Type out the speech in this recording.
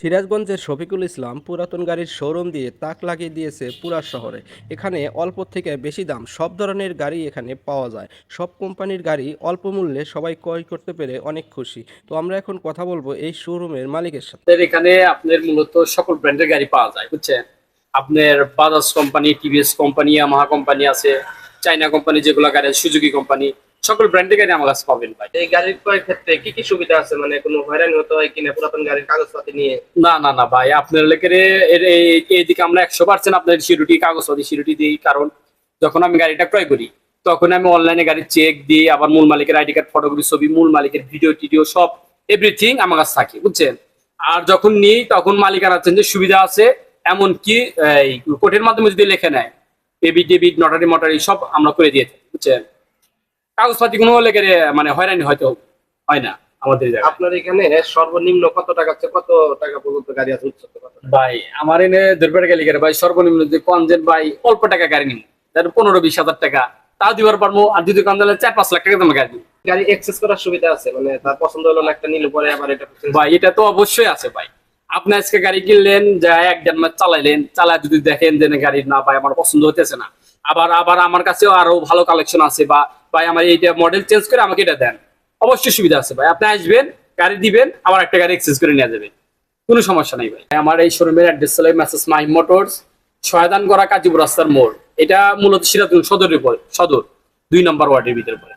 সিরাজগঞ্জের শফিকুল ইসলাম পুরাতন গাড়ির শোরুম দিয়ে তাক লাগিয়ে দিয়েছে পুরা শহরে। এখানে অল্প থেকে বেশি দাম, সব ধরনের গাড়ি এখানে পাওয়া যায়। সব কোম্পানির গাড়ি অল্প মূল্যে সবাই ক্রয় করতে পেরে অনেক খুশি। তো আমরা এখন কথা বলব এই শোরুমের মালিকের সাথে। এখানে আপনার মূলত সকল ব্র্যান্ডের গাড়ি পাওয়া যায়, বুঝছেন? আপনার Bajaj company, TVS company Yamaha company আছে চাইনা কোম্পানি যেগুলো গাড়ি সুজুকি কোম্পানি। সকল ব্র্যান্ডের গাড়ি আমার কাছে পাবেন ভাই। এই গাড়ির ক্রয়ের ক্ষেত্রে কি কি সুবিধা আছে? মানে কোনো হয়রানি হতে হয় কিনা পুরাতন গাড়ির কাগজপাতি নিয়ে? না না না ভাই আপনার লেখের এইদিকে আমরা একশো পার্সেন্ট আপনার সিরুটি কাগজপাতি সিরুটি দিই কারণ যখন আমি গাড়িটা ক্রয় করি তখন আমি অনলাইনে গাড়ির চেক দিই আবার মূল মালিকের আইডি কার্ড ফটোগ্রাফি ছবি মূল মালিকের ভিডিও টিডিও সব এভরিথিং আমার কাছে থাকে বুঝছেন? আর যখন নিই তখন মালিকানা চেঞ্জে সুবিধা আছে এমনকি এই কোর্টের মাধ্যমে যদি লেখে নেয় এবি ডেবিট নটারি মটারি সব আমরা করে দিয়ে থাকি বুঝছেন? কাগজপাতি কোনো লেগে মানে হয়রানি হয়তো হয় না আমাদের আপনার এখানে সর্বনিম্ন কত টাকা আছে? কত টাকা পর্যন্ত গাড়ি আছে কত ভাই আমার এনে দুর্বের গেলি ভাই সর্বনিম্ন যে কনজেন ভাই অল্প টাকা গাড়ি তার পনেরো বিশ হাজার টাকা। তাও দিবার পারব আর যদি কম দিলে চার পাঁচ লাখ টাকা দামে গাড়ি গাড়ি এক্সেস করার সুবিধা আছে? মানে তার পছন্দ হলো না একটা নিলে পরে আবার এটা ভাই এটা তো অবশ্যই আছে ভাই। আপনি আজকে গাড়ি কিনলেন যা এক দেড় মাস চালাইলেন চালায় যদি দেখেন যে গাড়ি না ভাই আমার পছন্দ হতেছে না। আবার আবার আমার কাছেও আরও ভালো কালেকশন আছে বা, ভাই আমার এইটা মডেল চেঞ্জ করে আমাকে এটা দেন। অবশ্যই সুবিধা আছে ভাই। আপনি আসবেন, গাড়ি দিবেন, আবার একটা গাড়ি এক্সচেঞ্জ করে নিয়ে যাবেন। কোনো সমস্যা নেই ভাই। আমার এই শোরুমের অ্যাড্রেস হলো মেসেস মাই মোটরস শয়দান করা কাজীপুর রাস্তার মোড়। এটা মূলত সিরাজগঞ্জ সদরের পরে সদর। দুই নম্বর ওয়ার্ডের ভিতরে পড়ে।